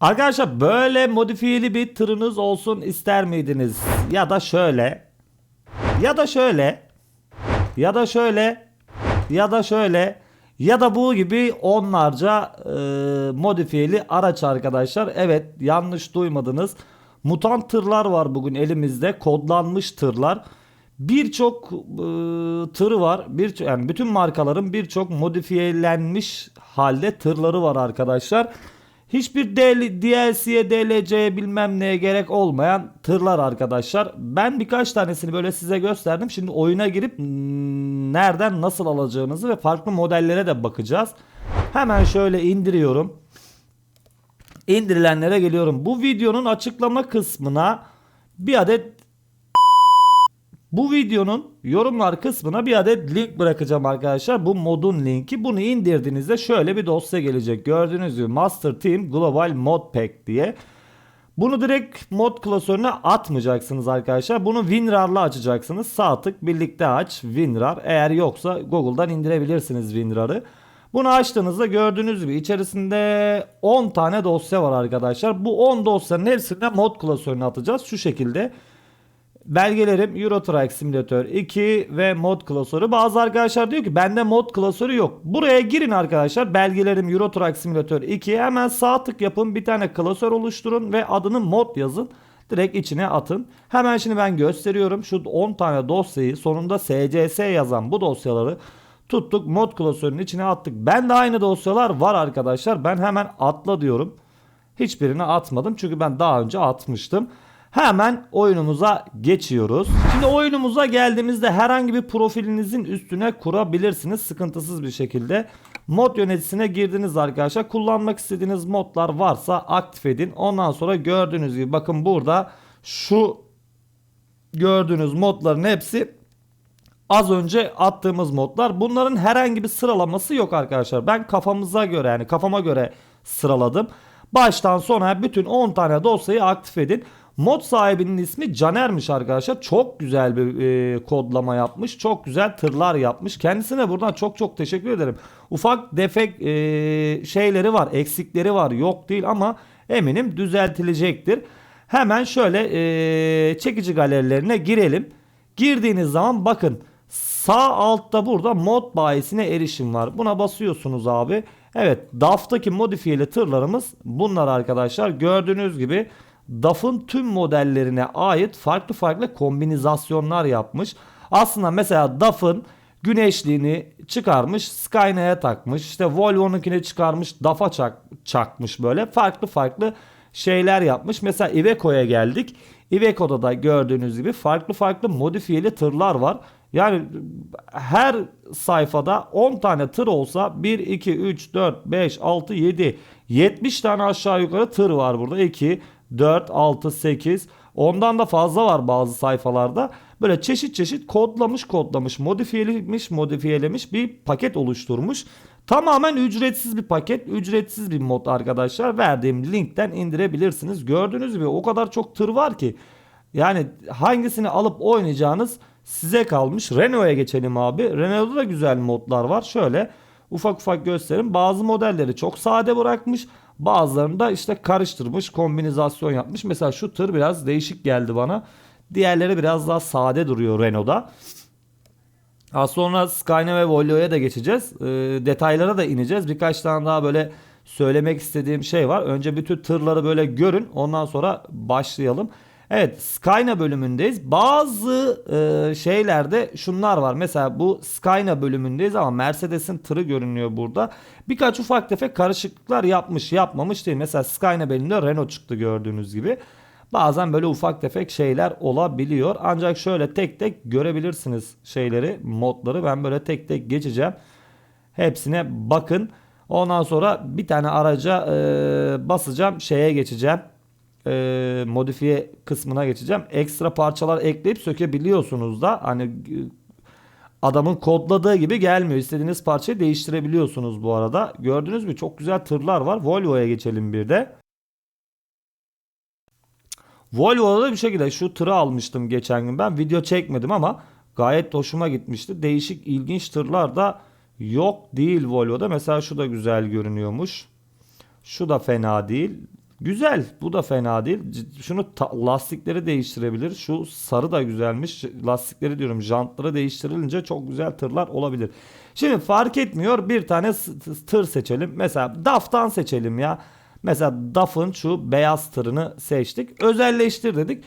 Arkadaşlar böyle modifiyeli bir tırınız olsun ister miydiniz? Ya da şöyle. Ya da şöyle. Ya da şöyle. Ya da şöyle. Ya da bu gibi onlarca e, modifiyeli araç arkadaşlar. Evet yanlış duymadınız. Mutant tırlar var bugün elimizde. Kodlanmış tırlar. Birçok e, tırı var. Bir yani bütün markaların birçok modifiyelenmiş halde tırları var arkadaşlar. Hiçbir DL DLC'ye, DLC'ye bilmem neye gerek olmayan tırlar arkadaşlar. Ben birkaç tanesini böyle size gösterdim. Şimdi oyuna girip nereden nasıl alacağınızı ve farklı modellere de bakacağız. Hemen şöyle indiriyorum. İndirilenlere geliyorum. Bu videonun açıklama kısmına bir adet bu videonun yorumlar kısmına bir adet link bırakacağım arkadaşlar. Bu modun linki. Bunu indirdiğinizde şöyle bir dosya gelecek. Gördüğünüz gibi Master Team Global Mod Pack diye. Bunu direkt mod klasörüne atmayacaksınız arkadaşlar. Bunu WinRAR'la açacaksınız. Sağ tık birlikte aç WinRAR. Eğer yoksa Google'dan indirebilirsiniz WinRAR'ı. Bunu açtığınızda gördüğünüz gibi içerisinde 10 tane dosya var arkadaşlar. Bu 10 dosyanın hepsini mod klasörüne atacağız. Şu şekilde. Belgelerim Euro Truck Simulator 2 ve mod klasörü. Bazı arkadaşlar diyor ki bende mod klasörü yok. Buraya girin arkadaşlar. Belgelerim Euro Truck Simulator 2. Hemen sağ tık yapın. Bir tane klasör oluşturun ve adını mod yazın. Direkt içine atın. Hemen şimdi ben gösteriyorum. Şu 10 tane dosyayı sonunda SCS yazan bu dosyaları tuttuk mod klasörünün içine attık. Ben de aynı dosyalar var arkadaşlar. Ben hemen atla diyorum. Hiçbirini atmadım çünkü ben daha önce atmıştım. Hemen oyunumuza geçiyoruz. Şimdi oyunumuza geldiğimizde herhangi bir profilinizin üstüne kurabilirsiniz sıkıntısız bir şekilde. Mod yöneticisine girdiniz arkadaşlar. Kullanmak istediğiniz modlar varsa aktif edin. Ondan sonra gördüğünüz gibi bakın burada şu gördüğünüz modların hepsi az önce attığımız modlar. Bunların herhangi bir sıralaması yok arkadaşlar. Ben kafamıza göre yani kafama göre sıraladım. Baştan sona bütün 10 tane dosyayı aktif edin. Mod sahibinin ismi Caner'miş arkadaşlar. Çok güzel bir e, kodlama yapmış. Çok güzel tırlar yapmış. Kendisine buradan çok çok teşekkür ederim. Ufak defek e, şeyleri var, eksikleri var. Yok değil ama eminim düzeltilecektir. Hemen şöyle e, çekici galerilerine girelim. Girdiğiniz zaman bakın sağ altta burada mod bayisine erişim var. Buna basıyorsunuz abi. Evet DAF'taki modifiyeli tırlarımız bunlar arkadaşlar. Gördüğünüz gibi DAF'ın tüm modellerine ait farklı farklı kombinizasyonlar yapmış. Aslında mesela DAF'ın güneşliğini çıkarmış Skyna'ya takmış. İşte Volvo'nunkini çıkarmış DAF'a çak, çakmış böyle. Farklı farklı şeyler yapmış. Mesela Iveco'ya geldik. Iveco'da da gördüğünüz gibi farklı farklı modifiyeli tırlar var. Yani her sayfada 10 tane tır olsa 1, 2, 3, 4, 5, 6, 7, 70 tane aşağı yukarı tır var burada. 2, 4, 6, 8 ondan da fazla var bazı sayfalarda. Böyle çeşit çeşit kodlamış kodlamış modifiyelemiş modifiyelemiş bir paket oluşturmuş. Tamamen ücretsiz bir paket, ücretsiz bir mod arkadaşlar. Verdiğim linkten indirebilirsiniz. Gördüğünüz gibi o kadar çok tır var ki. Yani hangisini alıp oynayacağınız size kalmış. Renault'a geçelim abi. Renault'da da güzel modlar var. Şöyle ufak ufak göstereyim. Bazı modelleri çok sade bırakmış. Bazılarını da işte karıştırmış, kombinizasyon yapmış. Mesela şu tır biraz değişik geldi bana. Diğerleri biraz daha sade duruyor Renault'da. Az sonra Skyline ve Volvo'ya da geçeceğiz. Ee, detaylara da ineceğiz. Birkaç tane daha böyle söylemek istediğim şey var. Önce bütün tırları böyle görün. Ondan sonra başlayalım. Evet Skyna bölümündeyiz. Bazı e, şeylerde şunlar var. Mesela bu Skyna bölümündeyiz ama Mercedes'in tırı görünüyor burada. Birkaç ufak tefek karışıklıklar yapmış yapmamış değil. Mesela Skyna bölümünde Renault çıktı gördüğünüz gibi. Bazen böyle ufak tefek şeyler olabiliyor. Ancak şöyle tek tek görebilirsiniz şeyleri, modları. Ben böyle tek tek geçeceğim. Hepsine bakın. Ondan sonra bir tane araca e, basacağım. Şeye geçeceğim. E, modifiye kısmına geçeceğim. Ekstra parçalar ekleyip sökebiliyorsunuz da. Hani e, adamın kodladığı gibi gelmiyor. İstediğiniz parçayı değiştirebiliyorsunuz bu arada. Gördünüz mü? Çok güzel tırlar var. Volvo'ya geçelim bir de. Volvo'da da bir şekilde şu tırı almıştım geçen gün ben. Video çekmedim ama gayet hoşuma gitmişti. Değişik ilginç tırlar da yok değil Volvo'da. Mesela şu da güzel görünüyormuş. Şu da fena değil. Güzel. Bu da fena değil. Şunu lastikleri değiştirebilir. Şu sarı da güzelmiş. Lastikleri diyorum jantları değiştirilince çok güzel tırlar olabilir. Şimdi fark etmiyor. Bir tane tır seçelim. Mesela DAF'tan seçelim ya. Mesela DAF'ın şu beyaz tırını seçtik. Özelleştir dedik.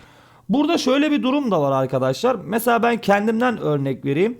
Burada şöyle bir durum da var arkadaşlar. Mesela ben kendimden örnek vereyim.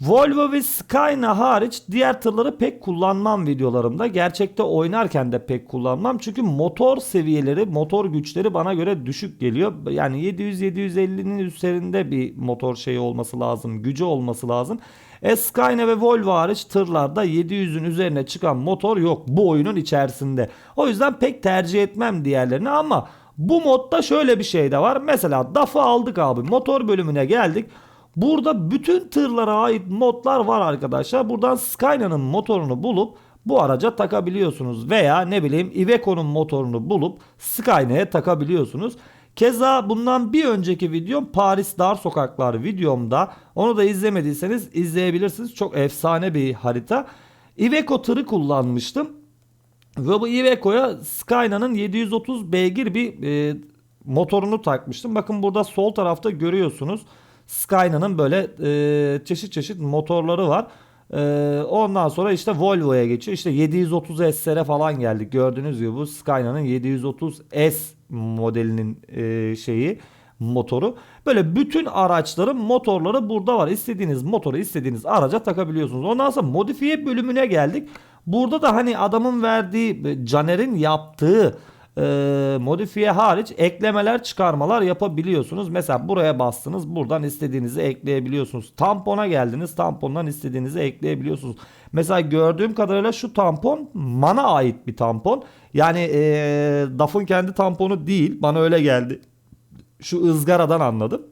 Volvo ve Skyna hariç diğer tırları pek kullanmam videolarımda. Gerçekte oynarken de pek kullanmam. Çünkü motor seviyeleri, motor güçleri bana göre düşük geliyor. Yani 700-750'nin üzerinde bir motor şeyi olması lazım, gücü olması lazım. E Skyna ve Volvo hariç tırlarda 700'ün üzerine çıkan motor yok bu oyunun içerisinde. O yüzden pek tercih etmem diğerlerini ama bu modda şöyle bir şey de var. Mesela DAF'ı aldık abi. Motor bölümüne geldik. Burada bütün tırlara ait modlar var arkadaşlar. Buradan Skyna'nın motorunu bulup bu araca takabiliyorsunuz. Veya ne bileyim Iveco'nun motorunu bulup Skyna'ya takabiliyorsunuz. Keza bundan bir önceki videom Paris Dar Sokaklar videomda. Onu da izlemediyseniz izleyebilirsiniz. Çok efsane bir harita. Iveco tırı kullanmıştım. Ve bu Iveco'ya Skyna'nın 730 beygir bir e, motorunu takmıştım. Bakın burada sol tarafta görüyorsunuz. Skyna'nın böyle e, çeşit çeşit motorları var. E, ondan sonra işte Volvo'ya geçiyor. İşte 730 SR falan geldik. Gördüğünüz gibi bu Skyna'nın 730 S modelinin e, şeyi motoru. Böyle bütün araçların motorları burada var. İstediğiniz motoru istediğiniz araca takabiliyorsunuz. Ondan sonra modifiye bölümüne geldik. Burada da hani adamın verdiği e, Caner'in yaptığı e, modifiye hariç eklemeler çıkarmalar yapabiliyorsunuz. Mesela buraya bastınız buradan istediğinizi ekleyebiliyorsunuz. Tampona geldiniz tampondan istediğinizi ekleyebiliyorsunuz. Mesela gördüğüm kadarıyla şu tampon mana ait bir tampon. Yani e, DAF'ın kendi tamponu değil bana öyle geldi. Şu ızgaradan anladım.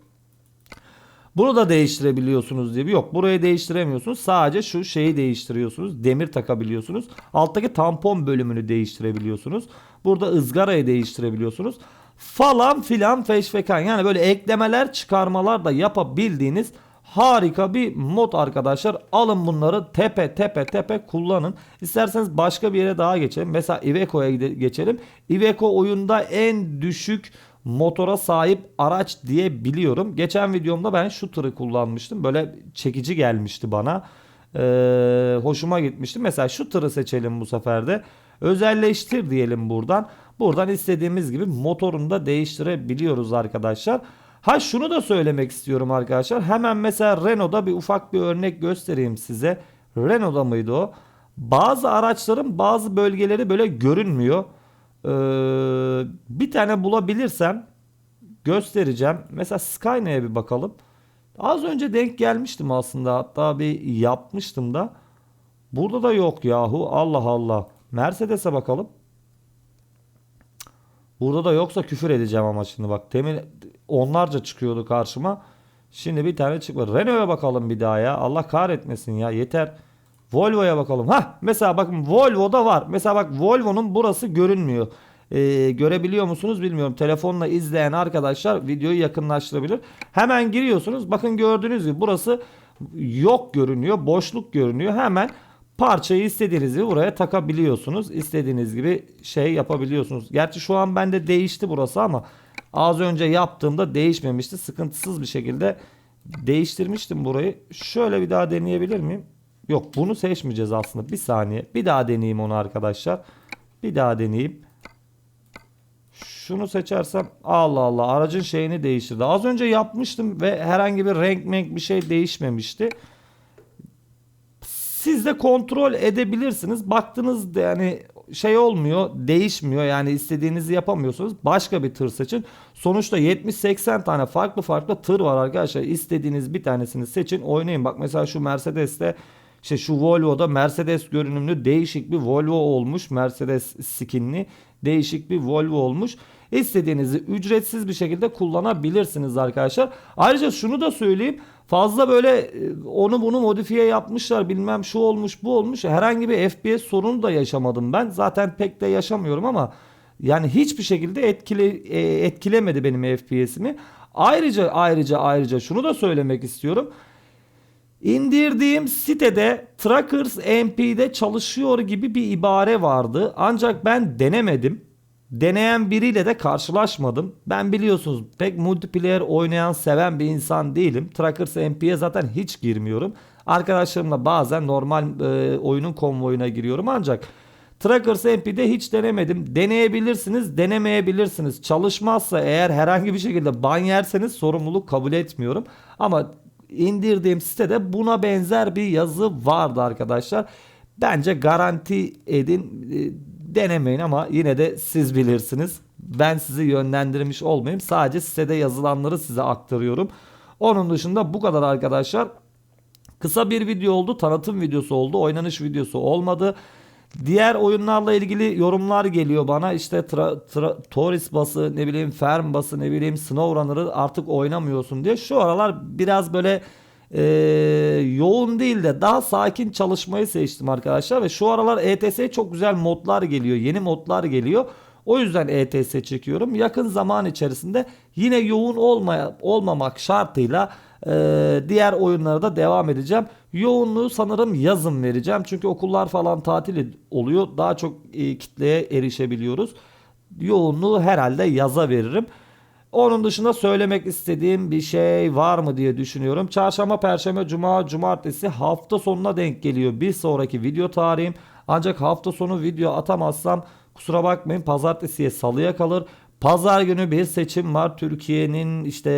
Bunu da değiştirebiliyorsunuz diye yok. Burayı değiştiremiyorsunuz. Sadece şu şeyi değiştiriyorsunuz. Demir takabiliyorsunuz. Alttaki tampon bölümünü değiştirebiliyorsunuz. Burada ızgarayı değiştirebiliyorsunuz. Falan filan feşfekan. Yani böyle eklemeler çıkarmalar da yapabildiğiniz harika bir mod arkadaşlar. Alın bunları tepe tepe tepe kullanın. İsterseniz başka bir yere daha geçelim. Mesela Iveco'ya geçelim. Iveco oyunda en düşük motora sahip araç diye biliyorum. Geçen videomda ben şu tırı kullanmıştım. Böyle çekici gelmişti bana. Ee, hoşuma gitmişti. Mesela şu tırı seçelim bu sefer de. Özelleştir diyelim buradan. Buradan istediğimiz gibi motorunu da değiştirebiliyoruz arkadaşlar. Ha şunu da söylemek istiyorum arkadaşlar. Hemen mesela Renault'da bir ufak bir örnek göstereyim size. Renault'da mıydı o? Bazı araçların bazı bölgeleri böyle görünmüyor. Ee, bir tane bulabilirsem göstereceğim. Mesela Skyna'ya bir bakalım. Az önce denk gelmiştim aslında. Hatta bir yapmıştım da. Burada da yok yahu. Allah Allah. Mercedes'e bakalım. Burada da yoksa küfür edeceğim ama şimdi bak. Temin onlarca çıkıyordu karşıma. Şimdi bir tane çıkmadı. Renault'a bakalım bir daha ya. Allah kahretmesin ya. Yeter. Volvo'ya bakalım. Ha mesela bakın Volvo'da var. Mesela bak Volvo'nun burası görünmüyor. Ee, görebiliyor musunuz bilmiyorum. Telefonla izleyen arkadaşlar videoyu yakınlaştırabilir. Hemen giriyorsunuz. Bakın gördüğünüz gibi burası yok görünüyor. Boşluk görünüyor. Hemen parçayı istediğiniz gibi buraya takabiliyorsunuz. İstediğiniz gibi şey yapabiliyorsunuz. Gerçi şu an bende değişti burası ama az önce yaptığımda değişmemişti. Sıkıntısız bir şekilde değiştirmiştim burayı. Şöyle bir daha deneyebilir miyim? Yok bunu seçmeyeceğiz aslında. Bir saniye. Bir daha deneyeyim onu arkadaşlar. Bir daha deneyeyim. Şunu seçersem Allah Allah aracın şeyini değiştirdi. Az önce yapmıştım ve herhangi bir renk menk bir şey değişmemişti. Siz de kontrol edebilirsiniz. Baktınız yani şey olmuyor, değişmiyor. Yani istediğinizi yapamıyorsunuz. Başka bir tır seçin. Sonuçta 70-80 tane farklı farklı tır var arkadaşlar. İstediğiniz bir tanesini seçin, oynayın. Bak mesela şu Mercedes'te işte şu Volvo'da Mercedes görünümlü değişik bir Volvo olmuş. Mercedes skinli değişik bir Volvo olmuş. İstediğinizi ücretsiz bir şekilde kullanabilirsiniz arkadaşlar. Ayrıca şunu da söyleyeyim. Fazla böyle e, onu bunu modifiye yapmışlar bilmem şu olmuş bu olmuş. Herhangi bir FPS sorunu da yaşamadım ben. Zaten pek de yaşamıyorum ama yani hiçbir şekilde etkile, etkilemedi benim FPS'imi. Ayrıca ayrıca ayrıca şunu da söylemek istiyorum. İndirdiğim sitede Trackers MP'de çalışıyor gibi bir ibare vardı. Ancak ben denemedim. deneyen biriyle de karşılaşmadım. Ben biliyorsunuz pek multiplayer oynayan seven bir insan değilim. Trackers MP'ye zaten hiç girmiyorum. Arkadaşlarımla bazen normal e, oyunun konvoyuna giriyorum ancak Trackers MP'de hiç denemedim. Deneyebilirsiniz, denemeyebilirsiniz. Çalışmazsa eğer herhangi bir şekilde ban yerseniz sorumluluk kabul etmiyorum. Ama indirdiğim sitede buna benzer bir yazı vardı arkadaşlar. Bence garanti edin e, denemeyin ama yine de siz bilirsiniz. Ben sizi yönlendirmiş olmayayım. Sadece sitede yazılanları size aktarıyorum. Onun dışında bu kadar arkadaşlar. Kısa bir video oldu. Tanıtım videosu oldu. Oynanış videosu olmadı. Diğer oyunlarla ilgili yorumlar geliyor bana. İşte tra, tra, Toris bası, ne bileyim Ferm bası, ne bileyim SnowRunner'ı artık oynamıyorsun diye. Şu aralar biraz böyle e, yoğun değil de daha sakin çalışmayı seçtim arkadaşlar. Ve şu aralar ETS'ye çok güzel modlar geliyor. Yeni modlar geliyor. O yüzden ETS çekiyorum. Yakın zaman içerisinde yine yoğun olmaya, olmamak şartıyla e, diğer oyunlara da devam edeceğim. Yoğunluğu sanırım yazın vereceğim. Çünkü okullar falan tatil oluyor. Daha çok e, kitleye erişebiliyoruz. Yoğunluğu herhalde yaza veririm. Onun dışında söylemek istediğim bir şey var mı diye düşünüyorum. Çarşamba, perşembe, cuma, cumartesi hafta sonuna denk geliyor. Bir sonraki video tarihim. Ancak hafta sonu video atamazsam kusura bakmayın pazartesiye salıya kalır. Pazar günü bir seçim var. Türkiye'nin işte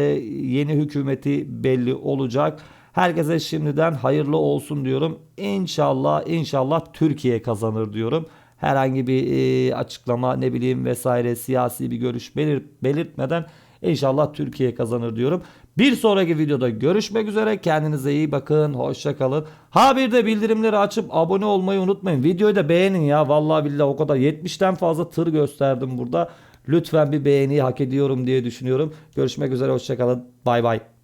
yeni hükümeti belli olacak. Herkese şimdiden hayırlı olsun diyorum. İnşallah inşallah Türkiye kazanır diyorum. Herhangi bir e, açıklama ne bileyim vesaire siyasi bir görüş belir, belirtmeden inşallah Türkiye kazanır diyorum. Bir sonraki videoda görüşmek üzere. Kendinize iyi bakın. Hoşça kalın. Ha bir de bildirimleri açıp abone olmayı unutmayın. Videoyu da beğenin ya. Vallahi billahi o kadar 70'ten fazla tır gösterdim burada. Lütfen bir beğeni hak ediyorum diye düşünüyorum. Görüşmek üzere. Hoşça kalın. Bay bay.